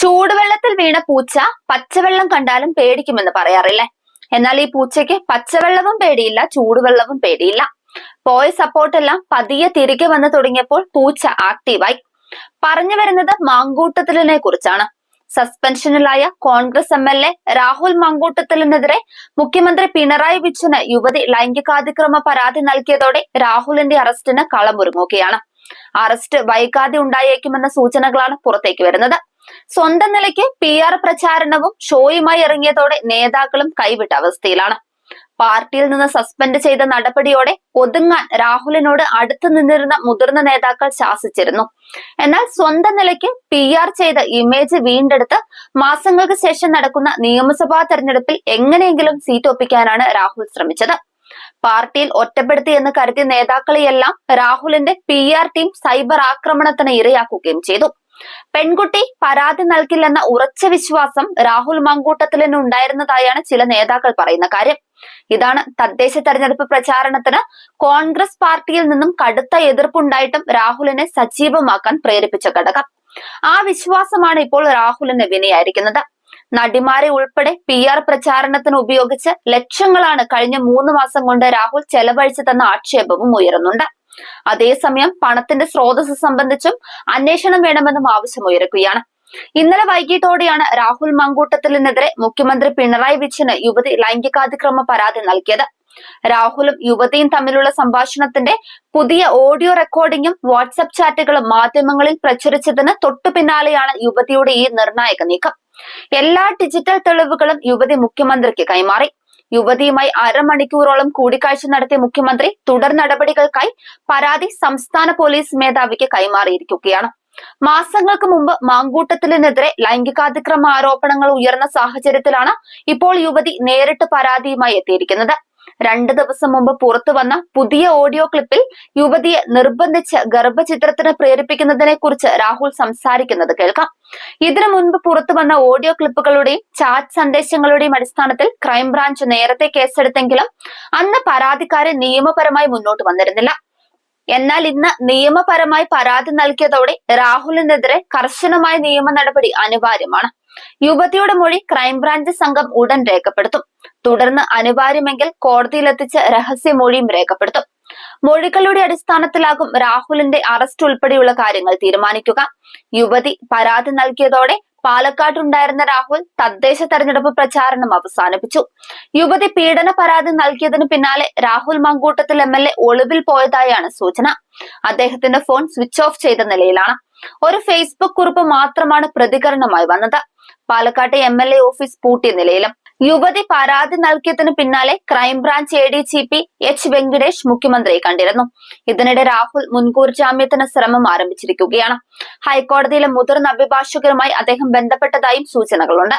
ചൂടുവെള്ളത്തിൽ വീണ പൂച്ച പച്ചവെള്ളം കണ്ടാലും പേടിക്കുമെന്ന് പറയാറില്ലേ? എന്നാൽ ഈ പൂച്ചയ്ക്ക് പച്ചവെള്ളവും പേടിയില്ല ചൂടുവെള്ളവും പേടിയില്ല. പോയ സപ്പോർട്ടെല്ലാം പതിയെ തിരികെ വന്നു തുടങ്ങിയപ്പോൾ പൂച്ച ആക്റ്റീവായി പറഞ്ഞു വരുന്നത് മാങ്കൂട്ടത്തിലിനെ കുറിച്ചാണ്. സസ്പെൻഷനിലായ Congress M L A Rahul മാങ്കൂട്ടത്തിലിനെതിരെ മുഖ്യമന്ത്രി പിണറായി വിജയന് യുവതി ലൈംഗികാതിക്രമ പരാതി നൽകിയതോടെ രാഹുലിന്റെ അറസ്റ്റിന് കളമൊരുങ്ങുകയാണ് അറസ്റ്റ് വൈകാതെ ഉണ്ടായേക്കുമെന്ന സൂചനകളാണ് പുറത്തേക്ക് വരുന്നത്. സ്വന്തം നിലയ്ക്ക് പി ആർ പ്രചാരണവും ഷോയുമായി ഇറങ്ങിയതോടെ നേതാക്കളും കൈവിട്ട അവസ്ഥയിലാണ്. പാർട്ടിയിൽ നിന്ന് സസ്പെൻഡ് ചെയ്ത നടപടിയോടെ ഒതുങ്ങാൻ രാഹുലിനോട് അടുത്തു നിന്നിരുന്ന മുതിർന്ന നേതാക്കൾ ശാസിച്ചിരുന്നു. എന്നാൽ സ്വന്തം നിലയ്ക്ക് പി ആർ ചെയ്ത ഇമേജ് വീണ്ടെടുത്ത് മാസങ്ങൾക്ക് ശേഷം നടക്കുന്ന നിയമസഭാ തെരഞ്ഞെടുപ്പിൽ എങ്ങനെയെങ്കിലും സീറ്റ് ഒപ്പിക്കാനാണ് രാഹുൽ ശ്രമിച്ചത്. പാർട്ടിയിൽ ഒറ്റപ്പെടുത്തി എന്ന് കരുതിയ നേതാക്കളെയെല്ലാം രാഹുലിന്റെ പി ആർ ടീം സൈബർ ആക്രമണത്തിന് ഇരയാക്കുകയും ചെയ്തു. പെൺകുട്ടി പരാതി നൽകില്ലെന്ന ഉറച്ച വിശ്വാസം രാഹുൽ മങ്കൂട്ടത്തിലിന് ഉണ്ടായിരുന്നതായാണ് ചില നേതാക്കൾ പറയുന്ന കാര്യം. ഇതാണ് തദ്ദേശ തെരഞ്ഞെടുപ്പ് പ്രചാരണത്തിന് കോൺഗ്രസ് പാർട്ടിയിൽ നിന്നും കടുത്ത എതിർപ്പുണ്ടായിട്ടും രാഹുലിനെ സജീവമാക്കാൻ പ്രേരിപ്പിച്ച ഘടകം. ആ വിശ്വാസമാണ് ഇപ്പോൾ രാഹുലിന് വിനയായിരിക്കുന്നത്. നടിമാരെ ഉൾപ്പെടെ പി ആർ പ്രചാരണത്തിന് ഉപയോഗിച്ച് ലക്ഷങ്ങളാണ് കഴിഞ്ഞ മൂന്ന് മാസം കൊണ്ട് രാഹുൽ ചെലവഴിച്ചതെന്ന ആക്ഷേപവും ഉയരുന്നുണ്ട്. അതേസമയം പണത്തിന്റെ സ്രോതസ് സംബന്ധിച്ചും അന്വേഷണം വേണമെന്നും ആവശ്യം ഉയരുകയാണ് ഇന്നലെ വൈകിട്ടോടെയാണ് രാഹുൽ മങ്കൂട്ടത്തിലിനെതിരെ മുഖ്യമന്ത്രി പിണറായി വിജയന് യുവതി ലൈംഗികാതിക്രമ പരാതി നൽകിയത്. രാഹുലും യുവതിയും തമ്മിലുള്ള സംഭാഷണത്തിന്റെ പുതിയ ഓഡിയോ റെക്കോർഡിംഗും വാട്സപ്പ് ചാറ്റുകളും മാധ്യമങ്ങളിൽ പ്രചരിച്ചതിന് തൊട്ടു പിന്നാലെയാണ് യുവതിയുടെ ഈ നിർണായക നീക്കം. എല്ലാ ഡിജിറ്റൽ തെളിവുകളും യുവതി മുഖ്യമന്ത്രിക്ക് കൈമാറി. യുവതിയുമായി അരമണിക്കൂറോളം കൂടിക്കാഴ്ച നടത്തിയ മുഖ്യമന്ത്രി തുടർ നടപടികൾക്കായി പരാതി സംസ്ഥാന പോലീസ് മേധാവിക്ക് കൈമാറിയിരിക്കുകയാണ്. മാസങ്ങൾക്ക് മുമ്പ് മാങ്കൂട്ടത്തിനെതിരെ ലൈംഗികാതിക്രമ ആരോപണങ്ങൾ ഉയർന്ന സാഹചര്യത്തിലാണ് ഇപ്പോൾ യുവതി നേരിട്ട് പരാതിയുമായി എത്തിയിരിക്കുന്നത്. രണ്ടു ദിവസം മുമ്പ് പുറത്തു വന്ന പുതിയ ഓഡിയോ ക്ലിപ്പിൽ യുവതിയെ നിർബന്ധിച്ച് ഗർഭചിത്രത്തിന് പ്രേരിപ്പിക്കുന്നതിനെ കുറിച്ച് രാഹുൽ സംസാരിക്കുന്നത് കേൾക്കാം. ഇതിനു മുൻപ് പുറത്തു വന്ന ഓഡിയോ ക്ലിപ്പുകളുടെയും ചാറ്റ് സന്ദേശങ്ങളുടെയും അടിസ്ഥാനത്തിൽ ക്രൈംബ്രാഞ്ച് നേരത്തെ കേസെടുത്തെങ്കിലും അന്ന് പരാതിക്കാരെ നിയമപരമായി മുന്നോട്ട് വന്നിരുന്നില്ല. എന്നാൽ ഇന്ന് നിയമപരമായി പരാതി നൽകിയതോടെ രാഹുലിനെതിരെ കർശനമായ നിയമ നടപടി അനിവാര്യമാണ്. യുവതിയുടെ മൊഴി ക്രൈംബ്രാഞ്ച് സംഘം ഉടൻ രേഖപ്പെടുത്തും. തുടർന്ന് അനിവാര്യമെങ്കിൽ കോടതിയിലെത്തിച്ച് രഹസ്യമൊഴിയും രേഖപ്പെടുത്തും. മൊഴികളുടെ അടിസ്ഥാനത്തിലാകും രാഹുലിന്റെ അറസ്റ്റ് ഉൾപ്പെടെയുള്ള കാര്യങ്ങൾ തീരുമാനിക്കുക. യുവതി പരാതി നൽകിയതോടെ പാലക്കാട്ടുണ്ടായിരുന്ന രാഹുൽ തദ്ദേശ തെരഞ്ഞെടുപ്പ് പ്രചാരണം അവസാനിപ്പിച്ചു. യുവതി പീഡന പരാതി നൽകിയതിനു പിന്നാലെ Rahul Mankoottathil M L A ഒളിവിൽ പോയതായാണ് സൂചന. അദ്ദേഹത്തിന്റെ ഫോൺ സ്വിച്ച് ഓഫ് ചെയ്ത നിലയിലാണ്. ഒരു ഫേസ്ബുക്ക് കുറിപ്പ് മാത്രമാണ് പ്രതികരണമായി വന്നത്. പാലക്കാട്ടെ എം എൽ എ ഓഫീസ് പൂട്ടിയ നിലയിലും യുവതി പരാതി നൽകിയതിനു പിന്നാലെ crime branch A D G P H Venkatesh മുഖ്യമന്ത്രിയെ കണ്ടിരുന്നു. ഇതിനിടെ രാഹുൽ മുൻകൂർ ജാമ്യത്തിന് ശ്രമം ആരംഭിച്ചിരിക്കുകയാണ്. ഹൈക്കോടതിയിലെ മുതിർന്ന അഭിഭാഷകരുമായി അദ്ദേഹം ബന്ധപ്പെട്ടതായും സൂചനകളുണ്ട്.